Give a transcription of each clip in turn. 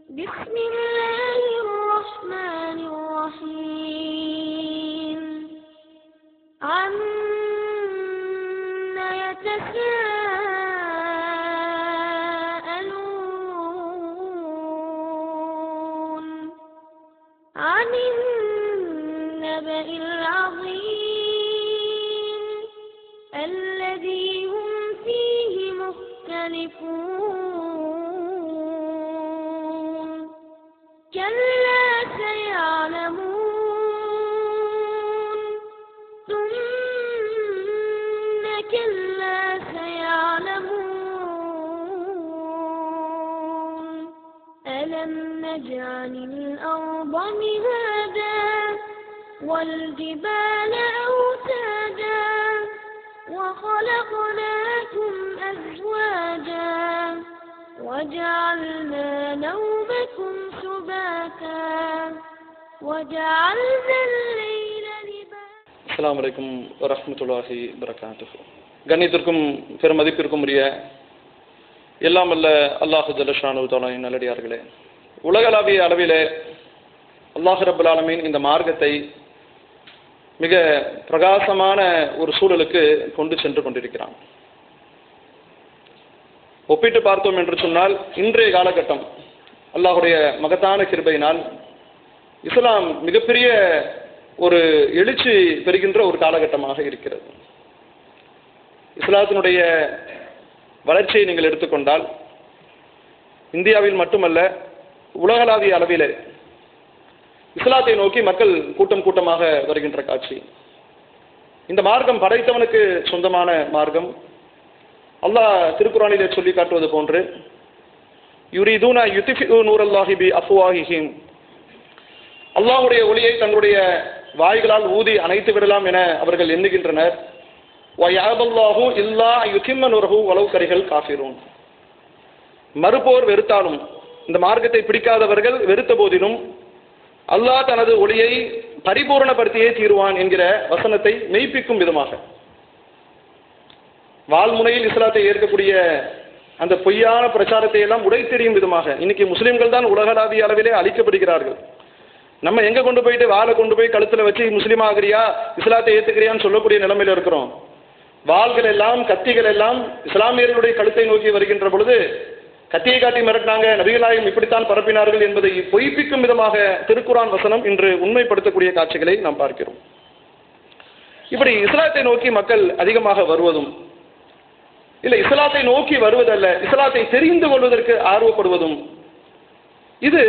بسم الله الرحمن الرحيم. عم يتساءلون والجبال أوتادا وخلقناكم أزواجا وجعلنا نومكم سباتا وجعلنا الليل لباسا அஸ்ஸலாமு அலைக்கும் வரஹ்மத்துல்லாஹி வரகாத்துஹு கண்ணியத்திற்கும் பெருமதிப்பிற்கும் உரிய எல்லாம் அல்ல அல்லாஹு ஜல்லஷானு தாலின் நல்லடியார்களே உலகளாவிய அளவிலே அல்லாஹ் ரபுல் ஆலமீன் இந்த மார்க்கத்தை மிக பிரகாசமான ஒரு சூழலுக்கு கொண்டு சென்று கொண்டிருக்கிறான். ஒப்பிட்டு பார்த்தோம் என்று சொன்னால் இன்றைய காலகட்டம் அல்லாஹுடைய மகத்தான கிருபையினால் இஸ்லாம் மிகப்பெரிய ஒரு எழுச்சி பெறுகின்ற ஒரு காலகட்டமாக இருக்கிறது. இஸ்லாத்தினுடைய வளர்ச்சியை நீங்கள் எடுத்துக்கொண்டால் இந்தியாவில் மட்டுமல்ல உலகளாவிய அளவிலே இஸ்லாத்தை நோக்கி மக்கள் கூட்டம் கூட்டமாக வருகின்ற காட்சி. இந்த மார்க்கம் படைத்தவனுக்கு சொந்தமான மார்க்கம். அல்லாஹ் திருக்குறானிலே சொல்லி காட்டுவது போன்று யுரிதூனா யுத்திஃபி நூரல்லாஹி பி அஃப்வாஹிஹிம். அல்லாஹ்வுடைய ஒளியை தங்களுடைய வாய்களால் ஊதி அணைத்து விடலாம் என அவர்கள் எண்ணுகின்றனர். வயாபல்லாஹு இல்லா யுகிம்ம நுரகு வளவு கரிகள் காஃபிரூன். மறுப்போர் வெறுத்தாலும் இந்த மார்க்கத்தை பிடிக்காதவர்கள் வெறுத்த போதிலும் அல்லாஹ் தனது ஒளியை பரிபூரணப்படுத்தியே தீருவான் என்கிற வசனத்தை மெய்ப்பிக்கும் விதமாக. வால்முனையில் இஸ்லாத்தை ஏற்கக்கூடிய அந்த பொய்யான பிரச்சாரத்தை எல்லாம் உடைத்தெறியும் விதமாக. இன்னைக்கு முஸ்லிம்கள் தான் உலகளாவிய அளவிலே அழிக்கப்படுகிறார்கள். நம்ம எங்க கொண்டு போயிட்டு வாழை கொண்டு போய் கழுத்துல வச்சு முஸ்லீம் ஆகிறியா இஸ்லாத்தை ஏத்துக்கிறியான்னு சொல்லக்கூடிய நிலைமையில இருக்கிறோம். வாள்கள் எல்லாம் கத்திகள் எல்லாம் இஸ்லாமியர்களுடைய கழுத்தை நோக்கி வருகின்ற பொழுது கத்தியை காட்டி மிரட்டினாங்க. நபிகளாயும் இப்படித்தான் பரப்பினார்கள் என்பதை பொய்ப்பிக்கும் விதமாக திருக்குரான் வசனம் இன்று உண்மைப்படுத்தக்கூடிய காட்சிகளை நாம் பார்க்கிறோம். இப்படி இஸ்லாத்தை நோக்கி மக்கள் அதிகமாக வருவதும் இல்லை இஸ்லாத்தை நோக்கி வருவதல்ல இஸ்லாத்தை தெரிந்து கொள்வதற்கு ஆர்வப்படுவதும் இது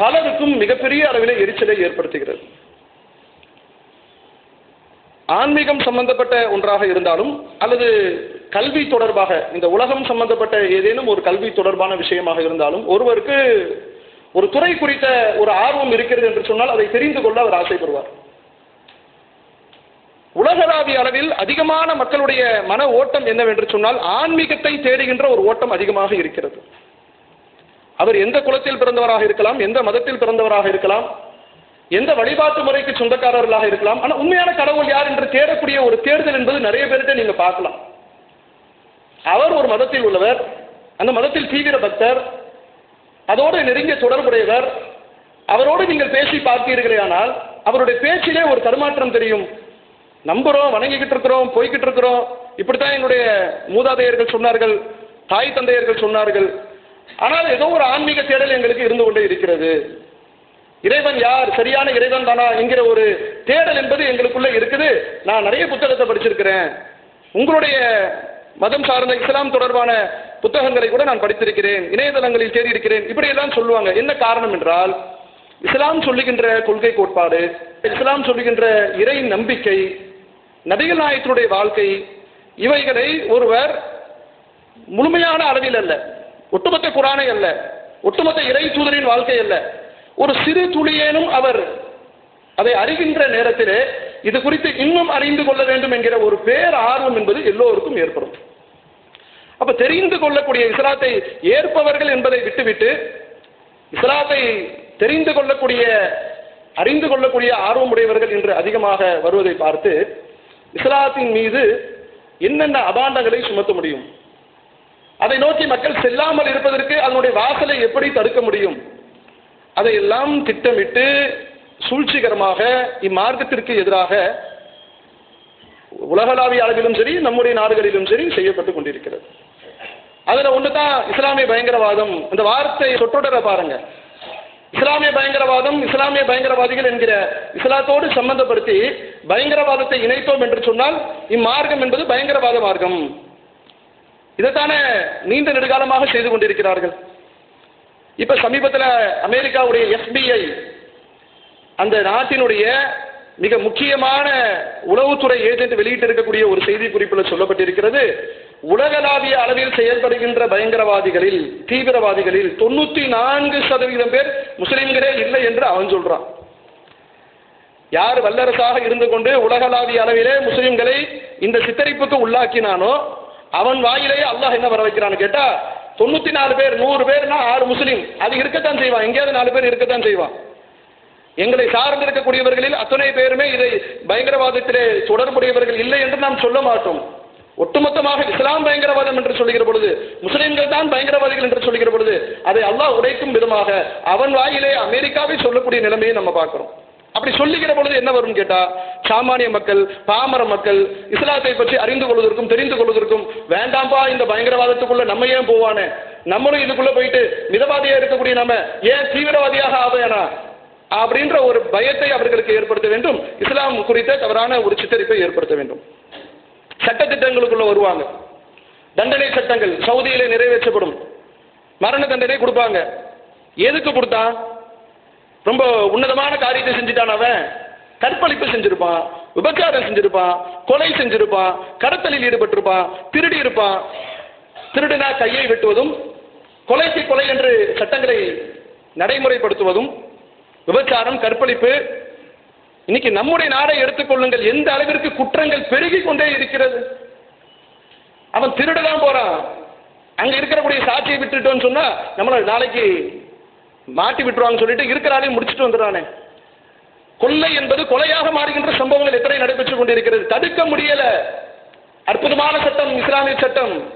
பலருக்கும் மிகப்பெரிய அளவில் எரிச்சலை ஏற்படுத்துகிறது. ஆன்மீகம் சம்பந்தப்பட்ட ஒன்றாக இருந்தாலும் அல்லது கல்வி தொடர்பாக இந்த உலகம் சம்பந்தப்பட்ட ஏதேனும் ஒரு கல்வி தொடர்பான விஷயமாக இருந்தாலும் ஒருவருக்கு ஒரு துறை குறித்த ஒரு ஆர்வம் இருக்கிறது என்று சொன்னால் அதை தெரிந்து கொள்ள அவர் ஆசைப்படுவார். உலகளாவிய அளவில் அதிகமான மக்களுடைய மன ஓட்டம் என்னவென்று சொன்னால் ஆன்மீகத்தை தேடுகின்ற ஒரு ஓட்டம் அதிகமாக இருக்கிறது. அவர் எந்த குலத்தில் பிறந்தவராக இருக்கலாம் எந்த மதத்தில் பிறந்தவராக இருக்கலாம் எந்த வழிபாட்டு முறைக்கு சொந்தக்காரர்களாக இருக்கலாம் ஆனால் உண்மையான கடவுள் யார் என்று தேடக்கூடிய ஒரு தேர்தல் என்பது நிறைய பேர்கிட்ட நீங்கள் பார்க்கலாம். அவர் ஒரு மதத்தில் உள்ளவர் அந்த மதத்தில் தீவிர பக்தர் அதோடு நெருங்கிய தொடர்புடையவர். அவரோடு நீங்கள் பேசி பார்த்தீர்களே ஆனால் அவருடைய பேச்சிலே ஒரு தடுமாற்றம் தெரியும். நம்புகிறோம் வணங்கிக்கிட்டு இருக்கிறோம் போய்கிட்டு இருக்கிறோம். இப்படித்தான் என்னுடைய மூதாதையர்கள் சொன்னார்கள் தாய் தந்தையர்கள் சொன்னார்கள். ஆனால் ஏதோ ஒரு ஆன்மீக தேடல் எங்களுக்கு இருந்து கொண்டே இருக்கிறது. இறைவன் யார்? சரியான இறைவன் தானா என்கிற ஒரு தேடல் என்பது எங்களுக்குள்ள இருக்குது. நான் நிறைய புத்தகத்தை படிச்சிருக்கிறேன். உங்களுடைய மதம் சார்ந்த இஸ்லாம் தொடர்பான புத்தகங்களை கூட நான் படித்திருக்கிறேன் இணையதளங்களில் தேடி இருக்கிறேன் இப்படியெல்லாம் சொல்லுவாங்க. என்ன காரணம் என்றால் இஸ்லாம் சொல்லுகின்ற கொள்கை கோட்பாடு இஸ்லாம் சொல்லுகின்ற இறை நம்பிக்கை நபிகள் நாயத்தினுடைய வாழ்க்கை இவைகளை ஒருவர் முழுமையான அளவில் அல்ல ஒட்டுமொத்த குரானை அல்ல ஒட்டுமொத்த இறை தூதரின் வாழ்க்கை அல்ல ஒரு சிறு துளியேனும் அவர் அதை அறிகின்ற நேரத்திலே இது குறித்து இன்னும் அறிந்து கொள்ள வேண்டும் என்கிற ஒரு பேர் ஆர்வம் என்பது எல்லோருக்கும் ஏற்படும். அப்ப தெரிந்து கொள்ளக்கூடிய இஸ்லாத்தை ஏற்பவர்கள் என்பதை விட்டுவிட்டு இஸ்லாத்தை தெரிந்து கொள்ளக்கூடிய அறிந்து கொள்ளக்கூடிய ஆர்வமுடையவர்கள் என்று அதிகமாக வருவதை பார்த்து இஸ்லாத்தின் மீது என்னென்ன அபாண்டங்களை சுமத்த முடியும்? அதை நோக்கி மக்கள் செல்லாமல் இருப்பதற்கு அதனுடைய வாசலை எப்படி தடுக்க முடியும்? அதையெல்லாம் திட்டமிட்டு சூழ்ச்சிகரமாக இம்மார்க்கத்திற்கு எதிராக உலகளாவிய அளவிலும் சரி நம்முடைய நாடுகளிலும் சரி செய்யப்பட்டு கொண்டிருக்கிறது. அதுல ஒண்ணுதான் இஸ்லாமிய பயங்கரவாதம். இந்த வார்த்தை சொற்றொடரை பாருங்க. இஸ்லாமிய பயங்கரவாதம் இஸ்லாமிய பயங்கரவாதிகள் என்கிற இஸ்லாத்தோடு சம்பந்தப்படுத்தி பயங்கரவாதத்தை இணைத்தோம் என்று சொன்னால் இம்மார்க்கம் என்பது பயங்கரவாத மார்க்கம். இதைத்தானே நீண்ட நெடுகாலமாக செய்து கொண்டிருக்கிறார்கள். இப்ப சமீபத்தில் அமெரிக்காவுடைய எஃபிஐ அந்த நாட்டினுடைய மிக முக்கியமான உளவுத்துறை ஏஜென்ட் வெளியிட்டு இருக்கக்கூடிய ஒரு செய்தி குறிப்பில் சொல்லப்பட்டிருக்கிறது. உலகளாவிய அளவில் செயல்படுகின்ற பயங்கரவாதிகளில் தீவிரவாதிகளில் தொண்ணூத்தி நான்கு சதவீதம் பேர் முஸ்லிம்களே இல்லை என்று அவன் சொல்றான். யார் வல்லரசாக இருந்து கொண்டு உலகளாவிய அளவிலே முஸ்லிம்களை இந்த சித்தரிப்புக்கு உள்ளாக்கினானோ அவன் வாயிலேயே அல்லாஹ் என்ன வர வைக்கிறான்னு கேட்டா தொண்ணூத்தி நாலு பேர் நூறு பேர்னா ஆறு முஸ்லீம். அது இருக்கத்தான் செய்வான். எங்கேயாவது நாலு பேர் இருக்கத்தான் செய்வான். எங்களை சார்ந்து இருக்கக்கூடியவர்களில் அத்தனை பேருமே இதை பயங்கரவாதத்திலே தொடர்புடையவர்கள் இல்லை என்று நாம் சொல்ல மாட்டோம். ஒட்டுமொத்தமாக இஸ்லாம் பயங்கரவாதம் என்று சொல்லுகிற பொழுது முஸ்லிம்கள் தான் பயங்கரவாதிகள் என்று சொல்லுகிற பொழுது அதை அல்லாஹ் உடைக்கும் விதமாக அவன் வாயிலே அமெரிக்காவை சொல்லக்கூடிய நிலைமையை நம்ம பார்க்கிறோம். அப்படி சொல்லுகிற பொழுது என்ன வரும்னு கேட்டா சாமானிய மக்கள் பாமர மக்கள் இஸ்லாத்தை பற்றி அறிந்து கொள்வதற்கும் தெரிந்து கொள்வதற்கும் வேண்டாம்பா இந்த பயங்கரவாதத்துக்குள்ள நம்ம ஏன் போவானே? நம்மளும் இதுக்குள்ள போயிட்டு மிதவாதியா இருக்கக்கூடிய நம்ம ஏன் தீவிரவாதியாக ஆவேனா? அப்படின்ற ஒரு பயத்தை அவர்களுக்கு ஏற்படுத்த வேண்டும். இஸ்லாம் குறித்த தவறான ஒரு சித்தரிப்பை ஏற்படுத்த வேண்டும். சட்ட திட்டங்களுக்குள்ள வருவாங்க. தண்டனை சட்டங்கள் சவுதியிலே நிறைவேற்றப்படும். மரண தண்டனை கொடுப்பாங்க. எதுக்கு கொடுத்தான் ரொம்ப உன்னதமான காரியத்தை செஞ்சுட்டான் அவன். கற்பழிப்பு செஞ்சிருப்பான் விபச்சாரம் செஞ்சிருப்பான் கொலை செஞ்சிருப்பான் கடத்தலில் ஈடுபட்டிருப்பான் திருடி இருப்பான். திருடினா கையை வெட்டுவதும் கொலைக்கு கொலை என்று சட்டங்களை நடைமுறைப்படுத்துவதும் விபச்சாரம் கற்பழிப்பு. இன்னைக்கு நம்முடைய நாடை எடுத்துக்கொள்ளுங்கள் எந்த அளவிற்கு குற்றங்கள் பெருகி கொண்டே இருக்கிறது? அவன் திருடதான் போறான். அங்க இருக்கக்கூடிய சாட்சியை விட்டுட்டோன்னு சொன்னா நம்மள நாளைக்கு மாட்டி விட்டுருவாங்கன்னு சொல்லிட்டு இருக்கிறாலையும் முடிச்சுட்டு வந்துடுறானே. கொள்ளை என்பது கொலையாக மாறுகின்ற சம்பவங்கள் எத்தனை நடைபெற்றுக் கொண்டிருக்கிறது? தடுக்க முடியல. அற்புதமான சட்டம் இஸ்லாமிய சட்டம்.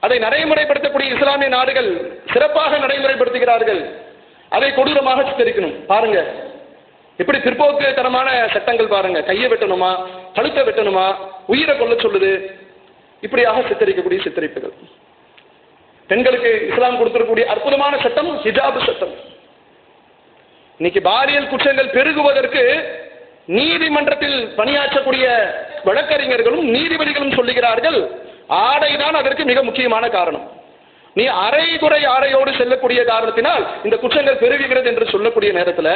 அதை நடைமுறைப்படுத்தக்கூடிய இஸ்லாமிய நாடுகள் சிறப்பாக நடைமுறைப்படுத்துகிறார்கள். அதை கொடூரமாக சித்தரிக்கணும். பாருங்க. எப்படி பிற்போக்குத்தனமான சட்டங்கள் பாருங்க. கையை வெட்டணுமா? கழுத்தை வெட்டணுமா? உயிரை கொல்ல சொல்லுது. இப்படியாக சித்தரிக்கக்கூடிய சித்தரிப்புகள். பெண்களுக்கு இஸ்லாம் கொடுத்திருக்கக்கூடிய அற்புதமான சட்டம் ஹிஜாபு சட்டம். இன்னைக்கு பாலியல் குற்றங்கள் பெருகுவதற்கு நீதிமன்றத்தில் பணியாற்றக்கூடிய வழக்கறிஞர்களும் நீதிபதிகளும் சொல்லுகிறார்கள். ஆடைதான் அதற்கு மிக முக்கியமான காரணம். நீ அரைகுறை ஆடையோடு செல்லக்கூடிய காரணத்தினால் இந்த குற்றங்கள் பெருகுகிறது என்று சொல்லக்கூடிய நேரத்தில்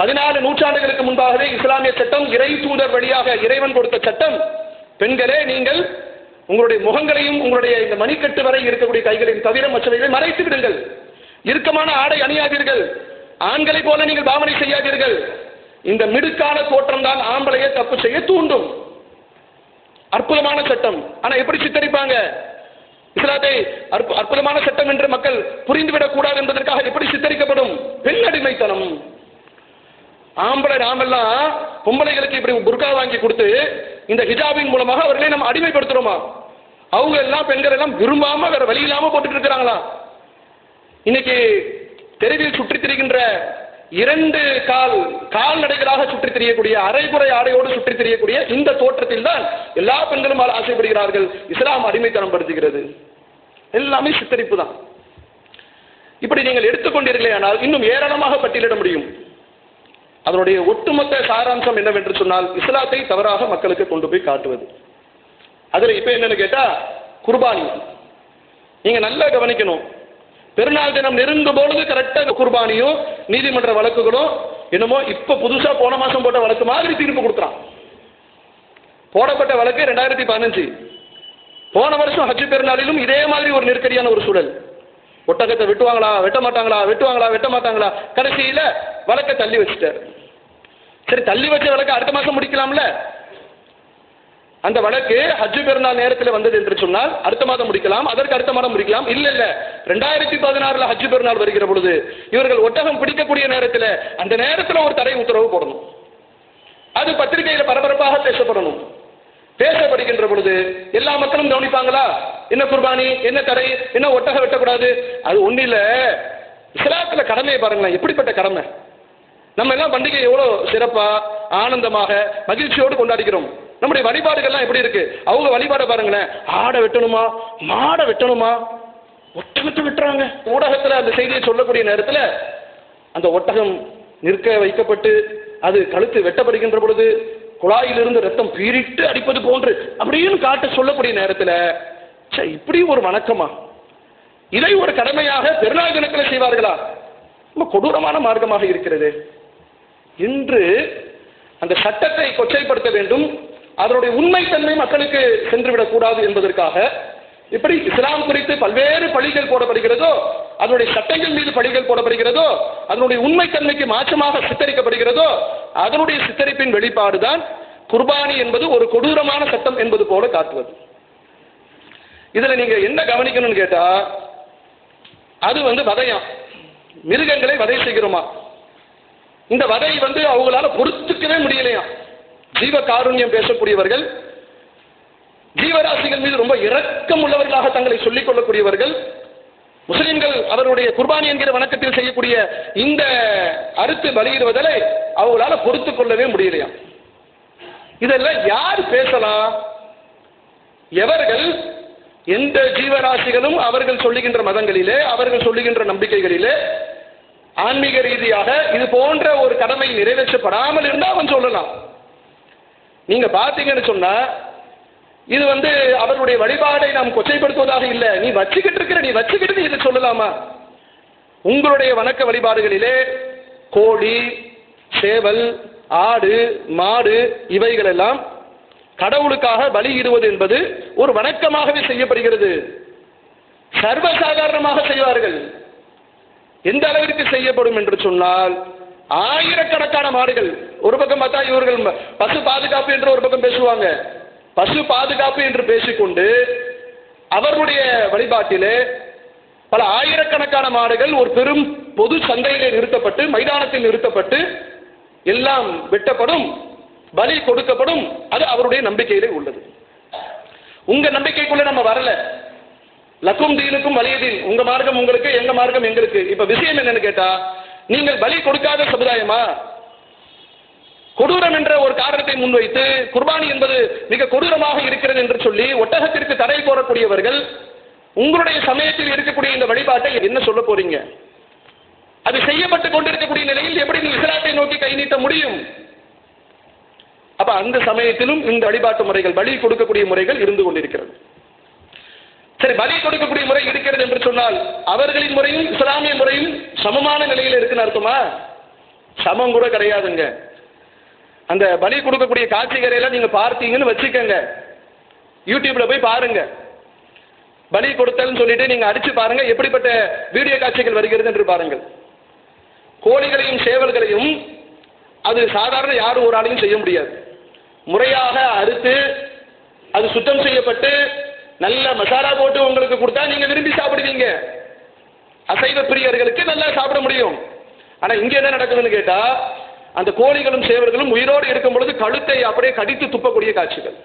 பதினாலு நூற்றாண்டுகளுக்கு முன்பாகவே இஸ்லாமிய சட்டம் இறை தூதர் வழியாக இறைவன் கொடுத்த சட்டம். பெண்களே நீங்கள் உங்களுடைய முகங்களையும் உங்களுடைய இந்த மணிக்கட்டு வரை இருக்கக்கூடிய கைகளையும் தவிர மற்றவைகளை மறைத்து விடுங்கள். இறுக்கமான ஆடை அணியாதீர்கள். ஆண்களைப் போல நீங்கள் பாவனை செய்யாதீர்கள். இந்த மிடுக்கான தோற்றம் தான் ஆம்பளையை தப்பு செய்ய தூண்டும். அற்புதமான சட்டம். ஆனா எப்படி சித்தரிப்பாங்க? இஸ்லாத்தை அற்பு- அற்புதமான சட்டம் என்று மக்கள் புரிந்துவிடக் கூடாது என்பதற்காக எப்படி சித்தரிக்கப்படும்? பெண் அடிமைத்தனம் ஆம்பளை நாமெல்லாம் பொம்பளைகளுக்கு இப்படி புர்கா வாங்கி கொடுத்து இந்த ஹிஜாபின் மூலமாக அவர்களை நம்ம அடிமைப்படுத்துறோமா? அவங்க எல்லாம் பெண்கள் எல்லாம் விரும்பாம வேற வழி இல்லாம போட்டுட்டு இருக்கிறாங்களா? இன்னைக்கு தெருவில் சுற்றித் திரிகின்ற இரண்டு கால் கால்நடைகளாக சுற்றித் திரியக்கூடிய அரைகுறை ஆடையோடு சுற்றித் திரியக்கூடிய இந்த தோற்றத்தில் தான் எல்லா பெண்களும் ஆசைப்படுகிறார்கள். இஸ்லாம் அடிமைத்தனம் படுத்துகிறது. எல்லாமே சித்தரிப்பு தான். இப்படி நீங்கள் எடுத்துக்கொண்டீர்களே ஆனால் இன்னும் ஏராளமாக பட்டியலிட முடியும். அதனுடைய ஒட்டுமொத்த சாராம்சம் என்னவென்று சொன்னால் இஸ்லாத்தை தவறாக மக்களுக்கு கொண்டு போய் காட்டுவது. அதில் இப்போ என்னன்னு கேட்டால் குர்பானி. நீங்கள் நல்லா கவனிக்கணும். பெருநாள் தினம் நெருங்கும் பொழுது கரெக்டாக குர்பானியும் நீதிமன்ற வழக்குகளும் என்னமோ இப்ப புதுசா போன மாசம் போட்ட வழக்கு மாதிரி தீர்ப்பு கொடுக்குறான். போடப்பட்ட வழக்கு ரெண்டாயிரத்தி பதினஞ்சு. போன வருஷம் ஹஜ் பெருநாளிலும் இதே மாதிரி ஒரு நெருக்கடியான ஒரு சூழல். ஒட்டகத்தை வெட்டுவாங்களா வெட்ட மாட்டாங்களா வெட்டுவாங்களா வெட்ட மாட்டாங்களா? கடைசியில வழக்கை தள்ளி வச்சுட்டார். சரி தள்ளி வச்ச வழக்கு அடுத்த மாசம் முடிக்கலாம்ல? அந்த வழக்கு ஹஜ் பெருநாள் நேரத்தில் வந்தது என்று சொன்னால் அடுத்த மாதம் முடிக்கலாம் அதற்கு அடுத்த மாதம் முடிக்கலாம். இல்லை இல்லை. ரெண்டாயிரத்தி பதினாறுல ஹஜ் பெருநாள் வருகிற பொழுது இவர்கள் ஒட்டகம் பிடிக்கக்கூடிய நேரத்தில் அந்த நேரத்தில் ஒரு தடை உத்தரவு போடணும். அது பத்திரிகையில பரபரப்பாக பேசப்படணும். பேசப்படுகின்ற பொழுது எல்லா மக்களும் கவனிப்பாங்களா? என்ன குர்பானி என்ன தடை என்ன ஒட்டகம் வெட்டக்கூடாது? அது ஒன்றும் இல்லை இஸ்லாத்துல கடமையை பாருங்களேன். எப்படிப்பட்ட கடமை? நம்ம எல்லாம் பண்டிகை எவ்வளோ சிறப்பா ஆனந்தமாக மகிழ்ச்சியோடு கொண்டாடிக்கிறோம் நம்முடைய வழிபாடுகள்லாம் எப்படி இருக்கு? அவங்க வழிபாடை பாருங்களேன். ஆடை வெட்டணுமா? மாடை வெட்டணுமா? ஒட்டகத்தை விட்டுறாங்க. ஊடகத்தில் அந்த செய்தியை சொல்லக்கூடிய நேரத்தில் அந்த ஒட்டகம் நிற்க வைக்கப்பட்டு அது கழுத்து வெட்டப்படுகின்ற பொழுது குழாயிலிருந்து ரத்தம் பீரிட்டு அடிப்பது போன்று அப்படின்னு காட்ட சொல்லக்கூடிய நேரத்தில் இப்படி ஒரு வணக்கமா? இதை ஒரு கடமையாக பெருநாள் தினத்தில் செய்வார்களா? ரொம்ப கொடூரமான மார்க்கமாக இருக்கிறது. இன்று அந்த சட்டத்தை கொச்சைப்படுத்த வேண்டும். அதனுடைய உண்மைத்தன்மை மக்களுக்கு சென்றுவிடக்கூடாது என்பதற்காக இப்படி இஸ்லாம் குறித்து பல்வேறு பழிகள் போடப்படுகிறதோ அதனுடைய சட்டங்கள் மீது பழிகள் போடப்படுகிறதோ அதனுடைய உண்மைத்தன்மைக்கு மாற்றமாக சித்தரிக்கப்படுகிறதோ அதனுடைய சித்தரிப்பின் வெளிப்பாடுதான் குர்பானி என்பது ஒரு கொடூரமான சட்டம் என்பது போல காட்டுவது. இதுல நீங்க என்ன கவனிக்கணும்னு கேட்டா அது வந்து வதையாம் மிருகங்களை வதை செய்கிறோமா? இந்த வதை வந்து அவங்களால பொறுத்துக்கவே முடியலையாம் ஜீவ காருண்யம் பேசக்கூடியவர்கள் ஜீவராசிகள் மீது ரொம்ப இரக்கம் உள்ளவர்களாக தங்களை சொல்லிக் கொள்ளக்கூடியவர்கள் முஸ்லிம்கள் அவருடைய குர்பானி என்கிற வணக்கத்தில் செய்யக்கூடிய இந்த அறுத்து பலியிடுவதை அவங்களால பொறுத்து கொள்ளவே முடியலையா? இதெல்லாம் யார் பேசலாம்? எவர்கள்? எந்த ஜீவராசிகளும் அவர்கள் சொல்லுகின்ற மதங்களிலே அவர்கள் சொல்லுகின்ற நம்பிக்கைகளிலே ஆன்மீக ரீதியாக இது போன்ற ஒரு கடமை நிறைவேற்றப்படாமல் இருந்தால் அவன் சொல்லலாம். நீங்க பாத்தீங்கன்னு சொன்னா இது வந்து அவருடைய வழிபாடை நாம் கொச்சைப்படுத்துவதாக இல்லை. நீ வச்சுக்கிட்டு இருக்கிற நீ வச்சுக்கிட்டு இதை சொல்லலாமா? உங்களுடைய வணக்க வழிபாடுகளிலே கோழி சேவல் ஆடு மாடு இவைகள் எல்லாம் கடவுளுக்காக பலியிடுவது என்பது ஒரு வணக்கமாகவே செய்யப்படுகிறது. சர்வசாதாரணமாக செய்வார்கள். எந்த அளவிற்கு செய்யப்படும் என்று சொன்னால் ஆயிரக்கணக்கான மாடுகள் ஒரு பக்கம் பார்த்தா இவர்கள் பசு பாதுகாப்பு என்று ஒரு பக்கம் பேசுவாங்க. பசு பாதுகாப்பு என்று பேசிக்கொண்டு அவருடைய வழிபாட்டிலே பல ஆயிரக்கணக்கான மாடுகள் ஒரு பெரும் பொது சந்தையிலே நிறுத்தப்பட்டு மைதானத்தில் நிறுத்தப்பட்டு எல்லாம் வெட்டப்படும் பலி கொடுக்கப்படும். அது அவருடைய நம்பிக்கையிலே உள்ளது. உங்க நம்பிக்கைக்குள்ள நம்ம வரல. லக்கும் தீனுக்கும் வலியதீன் உங்க மார்க்கம் உங்களுக்கு எங்க மார்க்கம் எங்களுக்கு. இப்ப விஷயம் என்னன்னு கேட்டா நீங்கள் பலி கொடுக்காத சமுதாயமா? கொடூரம் என்ற ஒரு காரணத்தை முன்வைத்து குர்பானி என்பது மிக கொடூரமாக இருக்கிறது என்று சொல்லி ஒட்டகத்திற்கு தடை போடக்கூடியவர்கள் உங்களுடைய சமயத்தில் இருக்கக்கூடிய இந்த வழிபாட்டை என்ன சொல்ல போறீங்க? அது செய்யப்பட்டு கொண்டிருக்கக்கூடிய நிலையில் எப்படி நீ இஸ்லாத்தை நோக்கி கை நீட்ட முடியும்? அப்ப அந்த சமயத்திலும் இந்த வழிபாட்டு முறைகள் பலி கொடுக்கக்கூடிய முறைகள் இருந்து கொண்டிருக்கிறது. சரி பலி கொடுக்கக்கூடிய முறை இருக்கிறது என்று சொன்னால் அவர்களின் முறையும் இஸ்லாமிய முறையும் சமமான நிலையில் இருக்குன்னு அர்த்தமா? சமம் கூட கிடையாதுங்க. அந்த பலி கொடுக்கக்கூடிய காட்சிகரையெல்லாம் நீங்கள் பார்த்தீங்கன்னு வச்சுக்கோங்க. யூடியூப்பில் போய் பாருங்க. பலி கொடுத்தல்னு சொல்லிட்டு நீங்கள் அடித்து பாருங்க எப்படிப்பட்ட வீடியோ காட்சிகள் வருகிறது என்று பாருங்கள். கோழிகளையும் சேவல்களையும் அது சாதாரண யாரும் ஒரு ஆளையும் செய்ய முடியாது. முறையாக அறுத்து அது சுத்தம் செய்யப்பட்டு நல்ல மசாலா போட்டு உங்களுக்கு கொடுத்தா நீங்க விரும்பி சாப்பிடுவீங்க. அசைவ பிரியர்களுக்கு நல்லா சாப்பிட முடியும். ஆனா இங்க என்ன நடக்குதுன்னு கேட்டா அந்த கோழிகளும் சேவர்களும் உயிரோடு இருக்கும் பொழுது கழுத்தை அப்படியே கடித்து துப்பக்கூடிய காட்சிகள்.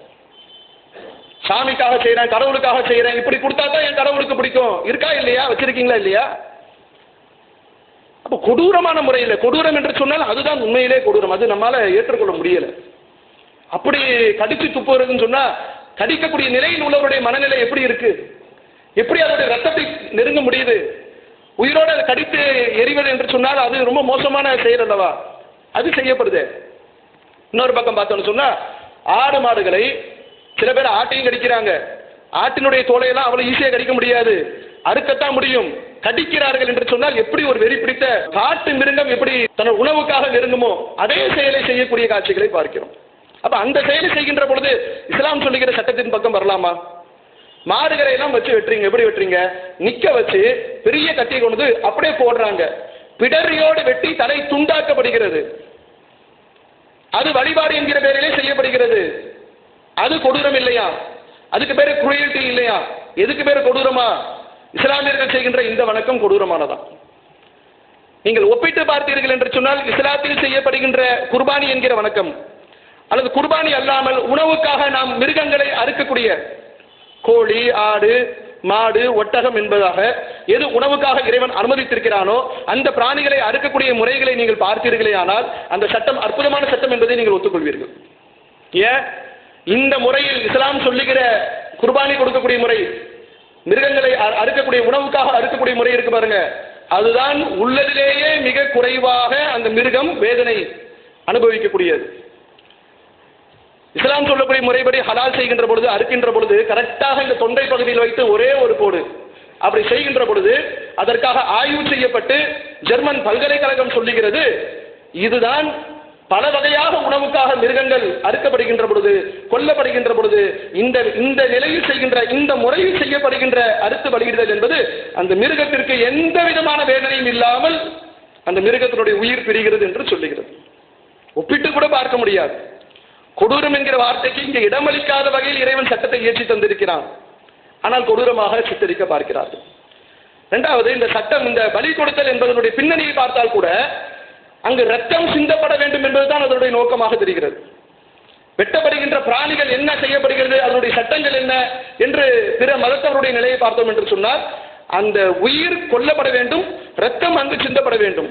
சாமிக்காக செய்றேன் கடவுளுக்காக செய்கிறேன் இப்படி கொடுத்தா தான் என் கடவுளுக்கு பிடிக்கும். இருக்கா இல்லையா? வச்சிருக்கீங்களா இல்லையா? அப்ப கொடூரமான முறையில் கொடூரம் என்று சொன்னால் அதுதான் உண்மையிலே கொடூரம். அது நம்மால ஏற்றுக்கொள்ள முடியல. அப்படி கடித்து துப்புறதுன்னு சொன்னா கடிக்கக்கூடிய நிலையில் உள்ளவருடைய மனநிலை எப்படி இருக்கு? எப்படி அதோடைய ரத்தத்தை நெருங்க முடியுது? உயிரோட அதை கடித்து எரிவது என்று சொன்னால் அது ரொம்ப மோசமான செயல் அல்லவா? அது செய்யப்படுது. இன்னொரு பக்கம் பார்த்தோம்னு சொன்னா ஆடு மாடுகளை சில பேர் ஆட்டையும் கடிக்கிறாங்க. ஆட்டினுடைய தோலையெல்லாம் அவ்வளவு ஈஸியாக கடிக்க முடியாது. அறுக்கத்தான் முடியும். கடிக்கிறார்கள் என்று சொன்னால் எப்படி ஒரு வெறி பிடித்த காட்டு மிருகம் எப்படி தன் உணவுக்காக நெருங்குமோ அதே செயலை செய்யக்கூடிய காட்சிகளை பார்க்கிறோம். அப்ப அந்த செயலை செய்கின்ற பொழுது இஸ்லாம் சொல்லுகிற சட்டத்தின் பக்கம் வரலாமா? மாடுகளை எல்லாம் வச்சு வெட்டுறீங்க. எப்படி வெட்டுறீங்க? நிக்க வச்சு பெரிய கட்டியை கொண்டு அப்படியே போடுறாங்க. பிடரியோடு வெட்டி தலை துண்டாக்கப்படுகிறது. அது வழிபாடு என்கிற பெயரிலே செய்யப்படுகிறது. அது கொடூரம் இல்லையா? அதுக்கு பேரு குரூயல்டி இல்லையா? எதுக்கு பேரு கொடூரமா? இஸ்லாமியர்கள் செய்கின்ற இந்த வணக்கம் கொடூரமானதா? நீங்கள் ஒப்பிட்டு பார்த்தீர்கள் என்று சொன்னால் இஸ்லாத்தில் செய்யப்படுகின்ற குர்பானி என்கிற வணக்கம் அல்லது குர்பானி அல்லாமல் உணவுக்காக நாம் மிருகங்களை அறுக்கக்கூடிய கோழி ஆடு மாடு ஒட்டகம் என்பதாக எது உணவுக்காக இறைவன் அனுமதித்திருக்கிறானோ அந்த பிராணிகளை அறுக்கக்கூடிய முறைகளை நீங்கள் பார்த்தீர்களே ஆனால் அந்த சட்டம் அற்புதமான சட்டம் என்பதை நீங்கள் ஒத்துக்கொள்வீர்கள். ஏன்? இந்த முறையில் இஸ்லாம் சொல்லுகிற குர்பானி கொடுக்கக்கூடிய முறை மிருகங்களை அ- அறுக்கக்கூடிய உணவுக்காக அறுக்கக்கூடிய முறை இருக்கு பாருங்க. அதுதான் உள்ளதிலேயே மிக குறைவாக அந்த மிருகம் வேதனை அனுபவிக்கக்கூடியது. இஸ்லாம் சொல்லக்கூடிய முறைப்படி ஹலால் செய்கின்ற பொழுது அறுக்கின்ற பொழுது கரெக்டாக இந்த தொண்டை பகுதியில் வைத்து ஒரே ஒரு கோடு. அப்படி செய்கின்ற பொழுது அதற்காக ஆய்வு செய்யப்பட்டு ஜெர்மன் பல்கலைக்கழகம் சொல்லுகிறது இதுதான் பல வகையாக உணவுக்காக மிருகங்கள் அறுக்கப்படுகின்ற பொழுது கொல்லப்படுகின்ற பொழுது இந்த இந்த நிலையில் செய்கின்ற இந்த முறையில் செய்யப்படுகின்ற அறுத்து பலியிடுதல் என்பது அந்த மிருகத்திற்கு எந்த விதமான வேதனையும் இல்லாமல் அந்த மிருகத்தினுடைய உயிர் பிரிகிறது என்று சொல்லுகிறது. ஒப்பிட்டு கூட பார்க்க முடியாது. கொடூரம் என்கிற வார்த்தைக்கு இங்கே இடமளிக்காத வகையில் இறைவன் சட்டத்தை இயற்றி தந்திருக்கிறான். ஆனால் கொடூரமாக சித்தரிக்க பார்க்கிறார்கள். இரண்டாவது இந்த சட்டம் இந்த பலி கொடுத்தல் என்பதனுடைய பின்னணியை பார்த்தால் கூட அங்கு ரத்தம் சிந்தப்பட வேண்டும் என்பதுதான் அதனுடைய நோக்கமாக தெரிகிறது. வெட்டப்படுகின்ற பிராணிகள் என்ன செய்யப்படுகிறது அதனுடைய சட்டங்கள் என்ன என்று பிற மதத்தவருடைய நிலையை பார்த்தோம் என்று சொன்னால் அந்த உயிர் கொல்லப்பட வேண்டும் ரத்தம் அங்கு சிந்தப்பட வேண்டும்.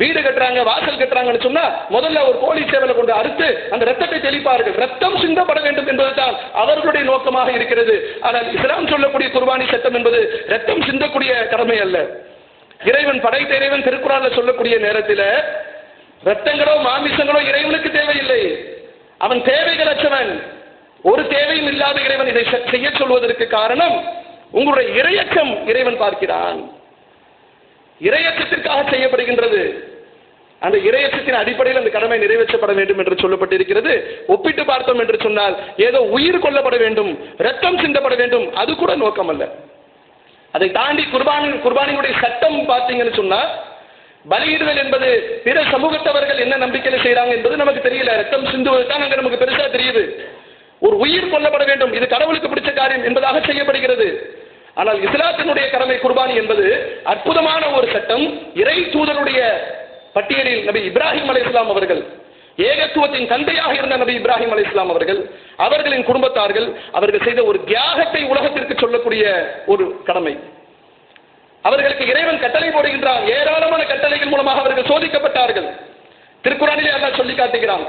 வீடு கட்டுறாங்க வாசல் கட்டுறாங்கன்னு சொன்னா முதல்ல ஒரு போலீஸ் சேவலை கொண்டு அறுத்து அந்த ரத்தத்தை தெளிப்பார்கள். ரத்தம் சிந்தப்பட வேண்டும் என்பதுதான் அவர்களுடைய நோக்கமாக இருக்கிறது. ஆனால் இஸ்லாம் சொல்லக்கூடிய குர்பானி சட்டம் என்பது ரத்தம் சிந்தக்கூடிய கடமை அல்ல. இறைவன் படைத்த இறைவன் திருக்குறான்ல சொல்லக்கூடிய நேரத்தில் ரத்தங்களோ மாமிசங்களோ இறைவனுக்கு தேவையில்லை. அவன் தேவைகள் அச்சவன் ஒரு தேவையும் இல்லாத இறைவன் இதை செய்ய சொல்வதற்கு காரணம் உங்களுடைய இரையச்சம் இறைவன் பார்க்கிறான். இரையச்சத்திற்காக செய்யப்படுகின்றது. அந்த இரையச்சத்தின் அடிப்படையில் அந்த கடமை நிறைவேற்றப்பட வேண்டும் என்று சொல்லப்பட்டிருக்கிறது. ஒப்பிட்டு பார்த்தோம் என்று சொன்னால் ஏதோ உயிர் கொல்லப்பட வேண்டும் ரத்தம் சிந்தப்பட வேண்டும் அது கூட நோக்கம் அல்ல அதை தாண்டி குர்பானி குர்பானியுடைய சட்டம் பார்த்தீங்கன்னு சொன்னால் பலியிடுதல் என்பது பிற சமூகத்தவர்கள் என்ன நம்பிக்கையில செய்கிறாங்க என்பது நமக்கு தெரியல. ரத்தம் சிந்துவது தான் அங்க நமக்கு பெருசா தெரியுது. ஒரு உயிர் கொல்லப்பட வேண்டும் இது கடவுளுக்கு பிடிச்ச காரியம் என்பதாக செய்யப்படுகிறது. ஆனால் இஸ்லாத்தினுடைய கடமை குர்பானி என்பது அற்புதமான ஒரு சட்டம். இறை தூதருடைய பட்டியலில் நபி இப்ராஹிம் அலி இஸ்லாம் அவர்கள் ஏகத்துவத்தின் தந்தையாக இருந்த நபி இப்ராஹிம் அலி இஸ்லாம் அவர்கள் அவர்களின் குடும்பத்தார்கள் அவர்கள் செய்த ஒரு தியாகத்தை உலகத்திற்கு சொல்லக்கூடிய ஒரு கடமை. அவர்களுக்கு இறைவன் கட்டளை போடுகின்றான். ஏராளமான கட்டளைகள் மூலமாக அவர்கள் சோதிக்கப்பட்டார்கள். திருக்குறானிலே அல்லாஹ் சொல்லி காட்டுகிறான்.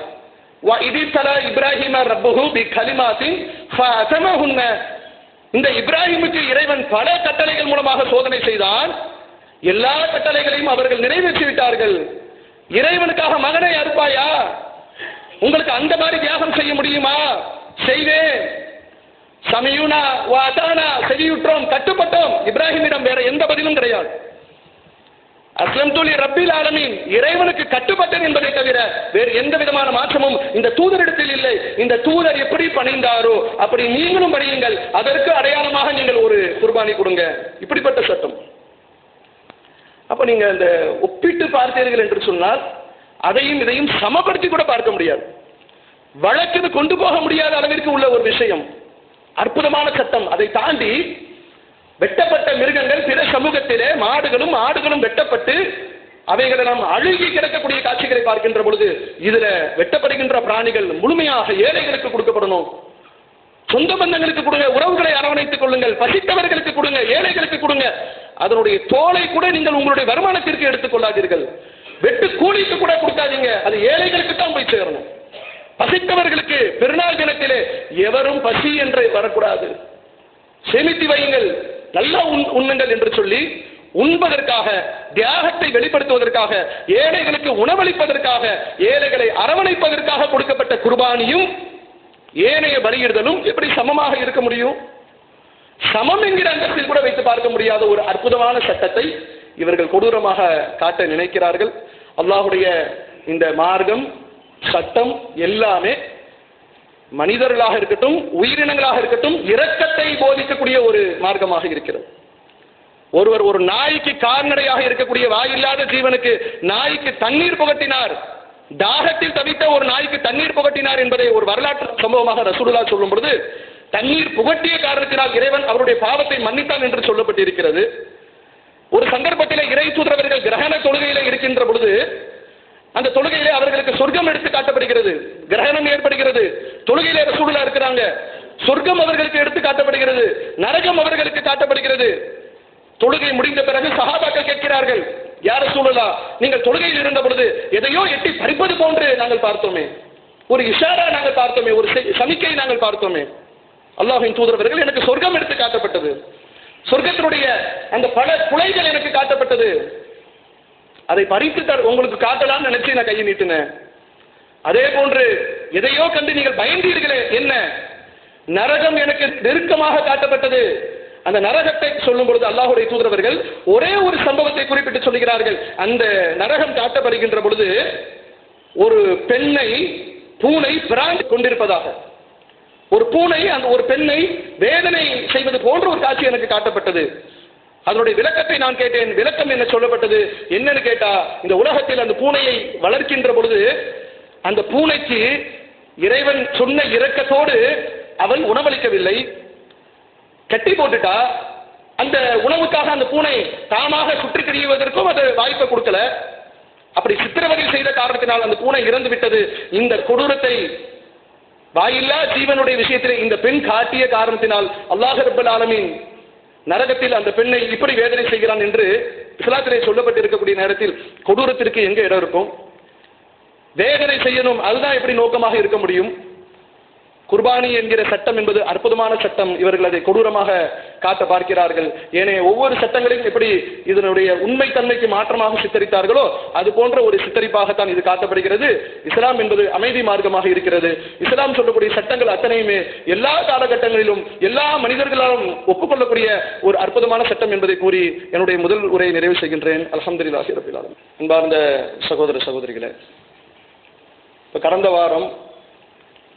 இப்ராஹிம ரப்புஹு பி கலிமாத்தின் இந்த இப்ராஹிமுக்கு இறைவன் பல கட்டளைகள் மூலமாக சோதனை செய்தான். எல்லா கட்டளைகளையும் அவர்கள் நிறைவேற்றி விட்டார்கள் இறைவனுக்காக மகனை அறுப்பாயா? உங்களுக்கு அந்த மாதிரி தியாகம் செய்ய முடியுமா? செய்வேன். சமயூனா வாதானா செவியுற்றோம் கட்டுப்பட்டோம். இப்ராஹிமிடம் வேற எந்த பதிலும் கிடையாது. அஸ்லம்துலி ரப்பில் ஆலமீன் இறைவனுக்கு கட்டுப்பட்டேன் என்பதை தவிர வேறு எந்த விதமான மாற்றமும் இந்த தூதரிடத்தில் இல்லை. இந்த தூதர் எப்படி பணிந்தாரோ அப்படி நீங்களும் பணியுங்கள். அதற்கு அடையாளமாக நீங்கள் ஒரு குர்பானி கொடுங்க. இப்படிப்பட்ட சட்டம். அப்ப நீங்க இந்த ஒப்பிட்டு பார்த்தீர்கள் என்று சொன்னால் அதையும் இதையும் சமப்படுத்தி கூட பார்க்க முடியாது. வழக்கில் கொண்டு போக முடியாத அளவிற்கு உள்ள ஒரு விஷயம். அற்புதமான சட்டம். அதை தாண்டி வெட்டப்பட்ட மிருகங்கள் பிற சமூகத்திலே மாடுகளும் ஆடுகளும் வெட்டப்பட்டு அவைகளை நாம் அழுகி கிடக்கக்கூடிய காட்சிகளை பார்க்கின்ற பொழுது இதுல வெட்டப்படுகின்ற பிராணிகள் முழுமையாக ஏழைகளுக்கு கொடுக்கப்படணும். சொந்த பந்தங்களுக்கு கொடுங்க உறவுகளை அரவணைத்துக் கொள்ளுங்கள் பசித்தவர்களுக்கு கொடுங்க ஏழைகளுக்கு கொடுங்க. அதனுடைய தோலை கூட நீங்கள் உங்களுடைய வருமானத்திற்கு எடுத்துக் கொள்ளாதீர்கள். வெட்டு கூலிக்கு கூட கொடுக்காதீங்க அது ஏழைகளுக்கு தான் போய் சேரணும். பசித்தவர்களுக்கு பெருநாள் தினத்திலே எவரும் பசி என்று வரக்கூடாது. சேமித்து வையுங்கள். நல்லா உண் உண்ணுங்கள் என்று சொல்லி உண்பதற்காக தியாகத்தை வெளிப்படுத்துவதற்காக ஏழைகளுக்கு உணவளிப்பதற்காக ஏழைகளை அரவணைப்பதற்காக கொடுக்கப்பட்ட குர்பானியும் ஏனைய பலியிடுதலும் எப்படி சமமாக இருக்க முடியும்? சமம் என்கிற அங்கத்தில் கூட வைத்து பார்க்க முடியாத ஒரு அற்புதமான சட்டத்தை இவர்கள் கொடூரமாக காட்ட நினைக்கிறார்கள். அல்லாஹுடைய இந்த மார்க்கம் சட்டம் எல்லாமே மனிதர்களாக இருக்கட்டும் உயிரினங்களாக இருக்கட்டும் இரக்கத்தை போதிக்கக்கூடிய ஒரு மார்க்கமாக இருக்கிறது. ஒருவர் ஒரு நாய்க்கு கால்நடையாக இருக்கக்கூடிய வாயில்லாத ஜீவனுக்கு நாய்க்கு தண்ணீர் புகட்டினார். தாகத்தில் தவித்த ஒரு நாய்க்கு தண்ணீர் புகட்டினார் என்பதை ஒரு வரலாற்று சம்பவமாக ரசூலுல்லா சொல்லும் பொழுது தண்ணீர் புகட்டிய காரணத்தினால் இறைவன் அவருடைய பாவத்தை மன்னித்தான் என்று சொல்லப்பட்டிருக்கிறது. ஒரு சந்தர்ப்பத்தில் இறை தூதரவர்கள் கிரகண தொழுகையில இருக்கின்ற பொழுது அந்த தொழுகையிலே அவர்களுக்கு சொர்க்கம் எடுத்து காட்டப்படுகிறது. கிரகணம் ஏற்படுகிறது. தொழுகையிலே ரசூலா இருக்கிறாங்க. சொர்க்கம் அவர்களுக்கு எடுத்து காட்டப்படுகிறது. நரகம் அவர்களுக்கு காட்டப்படுகிறது. தொழுகை முடிந்த பிறகு சஹாபாக்கள் கேட்கிறார்கள் யார சூழலா நீங்கள் தொழுகையில் இருந்த பொழுது எதையோ எட்டி பறிப்பது போன்று நாங்கள் பார்த்தோமே. ஒரு இஷாரா நாங்கள் பார்த்தோமே. ஒரு சமிக்கை நாங்கள் பார்த்தோமே. அல்லாஹின் தூதரவர்கள் எனக்கு சொர்க்கம் எடுத்து காட்டப்பட்டது. சொர்க்கத்தினுடைய அந்த பல குலைகள் எனக்கு காட்டப்பட்டது. அதை பறித்து தர உங்களுக்கு காட்டலாம்னு நினைச்சு நான் கையை நீட்டினேன். அதே போன்று எதையோ கண்டு நீங்கள் பயந்தீர்களே என்ன? நரகம் எனக்கு நெருக்கமாக காட்டப்பட்டது. அந்த நரகத்தை சொல்லும் பொழுது அல்லாஹுடைய தூதரவர்கள் ஒரே ஒரு சம்பவத்தை குறிப்பிட்டு சொல்கிறார்கள். அந்த நரகம் காட்டப்படுகின்ற பொழுது ஒரு பெண்ணை பூனை பிராண்டு கொண்டிருப்பதாக. ஒரு பூனை அந்த ஒரு பெண்ணை வேதனை செய்வது போன்ற ஒரு காட்சி எனக்கு காட்டப்பட்டது. அதனுடைய விளக்கத்தை நான் கேட்டேன். விளக்கம் என்ன சொல்லப்பட்டது? என்னன்னு கேட்டா இந்த உலகத்தில் அந்த பூனையை வளர்க்கின்ற பொழுது அந்த பூனைக்கு இறைவன் சொன்ன இரக்கத்தோடு அவன் உணவளிக்கவில்லை. கட்டி போட்டுட்டா அந்த உணவுக்காக அந்த பூனை தாமாக சுற்றி திரியுவதற்கும் அது வாய்ப்பை கொடுக்கல. அப்படி சித்திரவதை செய்த காரணத்தினால் அந்த பூனை இறந்து விட்டது. இந்த கொடூரத்தை வாயில்லா ஜீவனுடைய விஷயத்திலே இந்த பெண் காட்டிய காரணத்தினால் அல்லாஹ் ரப்பல் ஆலமீன் நரகத்தில் அந்த பெண்ணை இப்படி வேதனை செய்கிறான் என்று இஸ்லாத்திலே சொல்லப்பட்டிருக்கக்கூடிய நேரத்தில் கொடூரத்திற்கு எங்கே இடம் இருக்கும்? வேதனை செய்யணும் அதுதான் எப்படி நோக்கமாக இருக்க முடியும்? குர்பானி என்கிற சட்டம் என்பது அற்புதமான சட்டம். இவர்கள் அதை கொடூரமாக காட்ட பார்க்கிறார்கள். ஏனைய ஒவ்வொரு சட்டங்களையும் எப்படி இதனுடைய உண்மை தன்மைக்கு மாற்றமாக சித்தரித்தார்களோ அது போன்ற ஒரு சித்தரிப்பாகத்தான் இது காட்டப்படுகிறது. இஸ்லாம் என்பது அமைதி மார்க்கமாக இருக்கிறது. இஸ்லாம் சொல்லக்கூடிய சட்டங்கள் அத்தனையுமே எல்லா காலகட்டங்களிலும் எல்லா மனிதர்களாலும் ஒப்புக்கொள்ளக்கூடிய ஒரு அற்புதமான சட்டம் என்பதை கூறி என்னுடைய முதல் உரையை நிறைவு செய்கின்றேன். அல்ஹம்துலில்லாஹி ரபில் அன்பார்ந்த சகோதர சகோதரிகளே இப்போ கடந்த வாரம்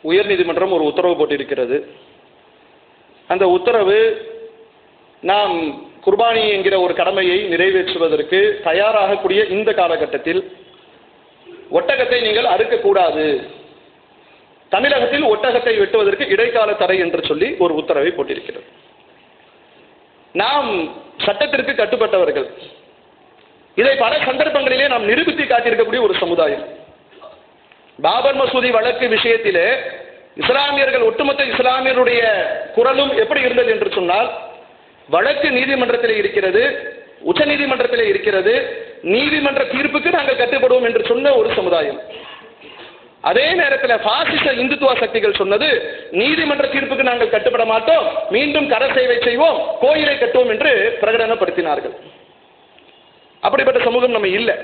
உயர்நீதிமன்றம் ஒரு உத்தரவு போட்டிருக்கிறது. அந்த உத்தரவு நாம் குர்பானி என்கிற ஒரு கடமையை நிறைவேற்றுவதற்கு தயாராகக்கூடிய இந்த காலகட்டத்தில் ஒட்டகத்தை நீங்கள் அறுக்கக்கூடாது. தமிழகத்தில் ஒட்டகத்தை வெட்டுவதற்கு இடைக்கால தடை என்று சொல்லி ஒரு உத்தரவை போட்டிருக்கிறது. நாம் சட்டத்திற்கு கட்டுப்பட்டவர்கள். இதை பல சந்தர்ப்பங்களிலே நாம் நிரூபித்து காட்டியிருக்கக்கூடிய ஒரு சமுதாயம். பாபர் மசூதி வழக்கு விஷயத்திலே இஸ்லாமியர்கள் ஒட்டுமொத்த இஸ்லாமியருடைய குரலும் எப்படி இருந்தது என்று சொன்னால் வழக்கு நீதிமன்றத்தில் இருக்கிறது உச்ச நீதிமன்றத்தில் இருக்கிறது நீதிமன்ற தீர்ப்புக்கு நாங்கள் கட்டுப்படுவோம் என்று சொன்ன ஒரு சமுதாயம். அதே நேரத்தில் பாசிச இந்துத்துவ சக்திகள் சொன்னது நீதிமன்ற தீர்ப்புக்கு நாங்கள் கட்டுப்பட மாட்டோம் மீண்டும் கர சேவை செய்வோம் கோயிலை கட்டுவோம் என்று பிரகடனப்படுத்தினார்கள். அப்படிப்பட்ட சமூகம் நம்ம இல்லை.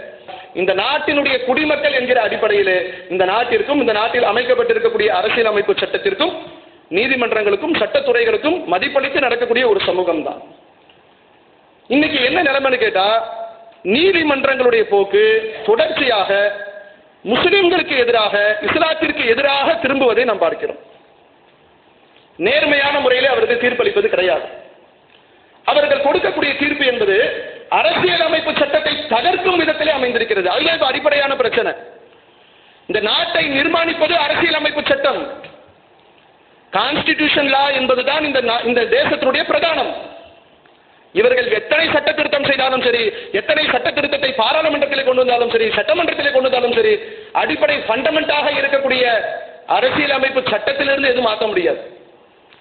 இந்த நாட்டினுடைய குடிமக்கள் என்கிற அடிப்படையிலே இந்த நாட்டிற்கும் இந்த நாட்டில் அமைக்கப்பட்டிருக்கக்கூடிய அரசியல் அமைப்பு சட்டத்திற்கும் நீதிமன்றங்களுக்கும் சட்டத்துறைகளுக்கும் மதிப்பளித்து நடக்கக்கூடிய ஒரு சமூகம் தான் இன்னைக்கு என்ன நிலைமைன்னு கேட்டா நீதிமன்றங்களுடைய போக்கு தொடர்ச்சியாக முஸ்லிம்களுக்கு எதிராக இஸ்லாத்திற்கு எதிராக திரும்புவதை நாம் பார்க்கிறோம். நேர்மையான முறையில் அவர்கள் தீர்ப்பளிப்பது கிடையாது. அவர்கள் கொடுக்கக்கூடிய தீர்ப்பு என்பது அரசியல் அமைப்பு சட்டத்தை தகர்க்கும் விதத்திலே அமைந்திருக்கிறது. அதுதான் இப்ப அடிப்படையான பிரச்சனை. இந்த நாட்டை நிர்மாணிப்பது அரசியல் அமைப்பு சட்டம். கான்ஸ்டிடியூஷன் லா என்பதுதான் இந்த நா- இந்த தேசத்தினுடைய பிரதானம். இவர்கள் எத்தனை சட்ட திருத்தம் செய்தாலும் சரி எத்தனை சட்ட திருத்தத்தை பாராளுமன்றத்திலே கொண்டு வந்தாலும் சரி சட்டமன்றத்திலே கொண்டு வந்தாலும் சரி அடிப்படை ஃபண்டமெண்டாக இருக்கக்கூடிய அரசியல் அமைப்பு சட்டத்திலிருந்து எதுவும் மாற்ற முடியாது.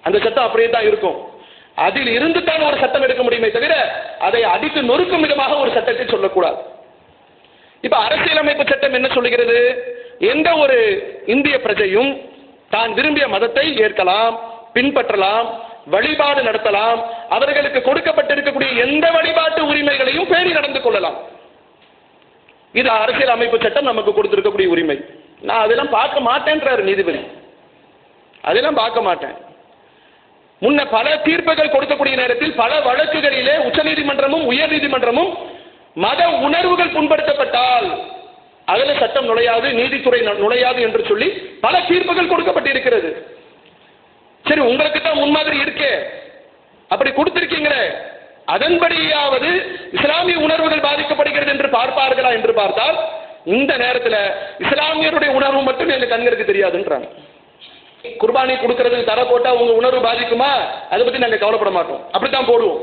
அந்த சட்டம் அப்படியே தான் இருக்கும். அதில் இருந்து தான் ஒரு சட்டம் எடுக்க முடியுமே தவிர அதை அடித்து நொறுக்கும் விதமாக ஒரு சட்டத்தை சொல்லக்கூடாது. இப்ப அரசியலமைப்பு சட்டம் என்ன சொல்லுகிறது? எந்த ஒரு இந்திய பிரஜையும் தான் விரும்பிய மதத்தை ஏற்கலாம் பின்பற்றலாம் வழிபாடு நடத்தலாம் அவர்களுக்கு கொடுக்கப்பட்டிருக்கக்கூடிய எந்த வழிபாட்டு உரிமைகளையும் பேணி நடந்து கொள்ளலாம். இது அரசியல் அமைப்பு சட்டம் நமக்கு கொடுத்திருக்கக்கூடிய உரிமை. நான் அதெல்லாம் பார்க்க மாட்டேன்றாரு நீதிபதி. அதெல்லாம் பார்க்க மாட்டேன். முன்ன பல தீர்ப்புகள் கொடுக்கக்கூடிய நேரத்தில் பல வழக்குகளிலே உச்சநீதிமன்றமும் உயர்நீதிமன்றமும் மத உணர்வுகள் புண்படுத்தப்பட்டால் அதில் சட்டம் நுழையாது நீதித்துறை நுழையாது என்று சொல்லி பல தீர்ப்புகள் கொடுக்கப்பட்டிருக்கிறது. சரி உங்களுக்கு தான் முன்மாதிரி இருக்கே. அப்படி கொடுத்திருக்கீங்களே. அதன்படியாவது இஸ்லாமிய உணர்வுகள் பாதிக்கப்படுகிறது என்று பார்ப்பார்களா என்று பார்த்தால் இந்த நேரத்தில் இஸ்லாமியருடைய உணர்வு மட்டும் எங்கள் கண்களுக்கு தெரியாதுன்றாங்க. குர்பானி கொடுக்கறதுக்கு தர போட்டா உங்க உணர்வு பாதிக்குமா? அதை பத்தி நாங்க கவலைப்பட மாட்டோம். அப்படித்தான் போடுவோம்.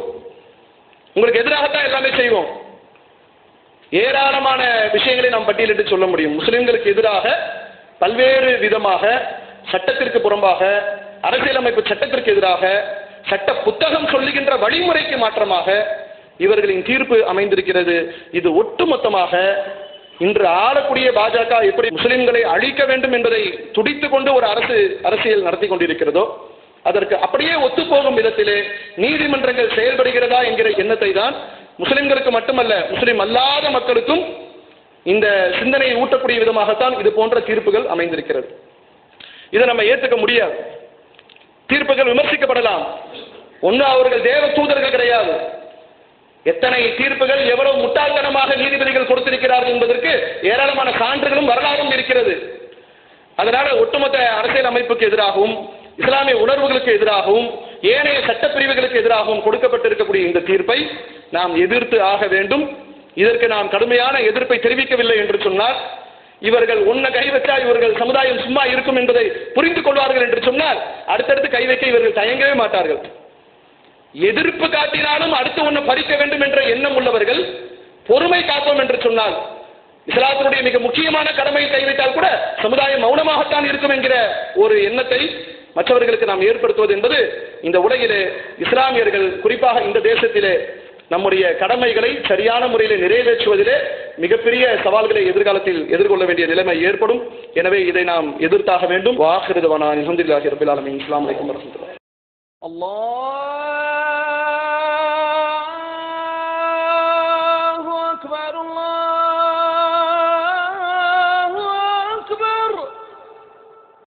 உங்களுக்கு எதிராகத்தான் எல்லாமே செய்வோம். ஏராளமான விஷயங்களை நாம் பட்டியலிட்டு சொல்ல முடியும். முஸ்லிம்களுக்கு எதிராக பல்வேறு விதமாக சட்டத்திற்கு புறம்பாக அரசியலமைப்பு சட்டத்திற்கு எதிராக சட்ட புத்தகம் சொல்லுகின்ற வழிமுறைக்கு மாற்றமாக இவர்களின் தீர்ப்பு அமைந்திருக்கிறது. இது ஒட்டுமொத்தமாக இன்று ஆளக்கூடிய பாஜக எப்படி முஸ்லிம்களை அழிக்க வேண்டும் என்பதை துடித்துக் கொண்டு ஒரு அரசு அரசியல் நடத்தி கொண்டிருக்கிறதோ அதற்கு அப்படியே ஒத்துப்போகும் விதத்திலே நீதிமன்றங்கள் செயல்படுகிறதா என்கிற எண்ணத்தை தான் முஸ்லிம்களுக்கு மட்டுமல்ல முஸ்லிம் அல்லாத மக்களுக்கும் இந்த சிந்தனையை ஊட்டக்கூடிய விதமாகத்தான் இது போன்ற தீர்ப்புகள் அமைந்திருக்கிறது. இதை நம்ம ஏற்றுக்க முடியாது. தீர்ப்புகள் விமர்சிக்கப்படலாம். ஒன்று அவர்கள் தேவ தூதர்கள் கிடையாது. எத்தனை தீர்ப்புகள் எவ்வளவு முட்டாள்தனமாக நீதிபதிகள் கொடுத்திருக்கிறார்கள் என்பதற்கு ஏராளமான சான்றுகளும் வரலாறும் இருக்கிறது. அதனால ஒட்டுமொத்த அரசியல் அமைப்புக்கு எதிராகவும் இஸ்லாமிய உணர்வுகளுக்கு எதிராகவும் ஏனைய சட்டப்பிரிவுகளுக்கு எதிராகவும் கொடுக்கப்பட்டிருக்கக்கூடிய இந்த தீர்ப்பை நாம் எதிர்த்து ஆக வேண்டும். இதற்கு நாம் கடுமையான எதிர்ப்பை தெரிவிக்கவில்லை என்று சொன்னால் இவர்கள் உன்னை கை வச்சா இவர்கள் சமுதாயம் சும்மா இருக்கும் என்பதை புரிந்து கொள்வார்கள் என்று சொன்னால் அடுத்தடுத்து கை வைக்க இவர்கள் தயங்கவே மாட்டார்கள். எதிர்ப்பு காட்டினாலும் அடுத்து ஒன்று பறிக்க வேண்டும் என்ற எண்ணம் உள்ளவர்கள் பொறுமை காப்போம் என்று சொன்னால் இஸ்லாத்தினுடைய மிக முக்கியமான கடமையை கைவிட்டால் கூட சமுதாயம் மௌனமாகத்தான் இருக்கும் என்கிற ஒரு எண்ணத்தை மற்றவர்களுக்கு நாம் ஏற்படுத்துவது என்பது இந்த உலகிலே இஸ்லாமியர்கள் குறிப்பாக இந்த தேசத்திலே நம்முடைய கடமைகளை சரியான முறையில் நிறைவேற்றுவதிலே மிகப்பெரிய சவால்களை எதிர்காலத்தில் எதிர்கொள்ள வேண்டிய நிலைமை ஏற்படும். எனவே இதை நாம் எதிர்த்தாக வேண்டும். வாகிருதவனா அல்ஹம்துலில்லாஹி ரபில் ஆலமீன். இஸ்லாம் அலைக்கும் Allah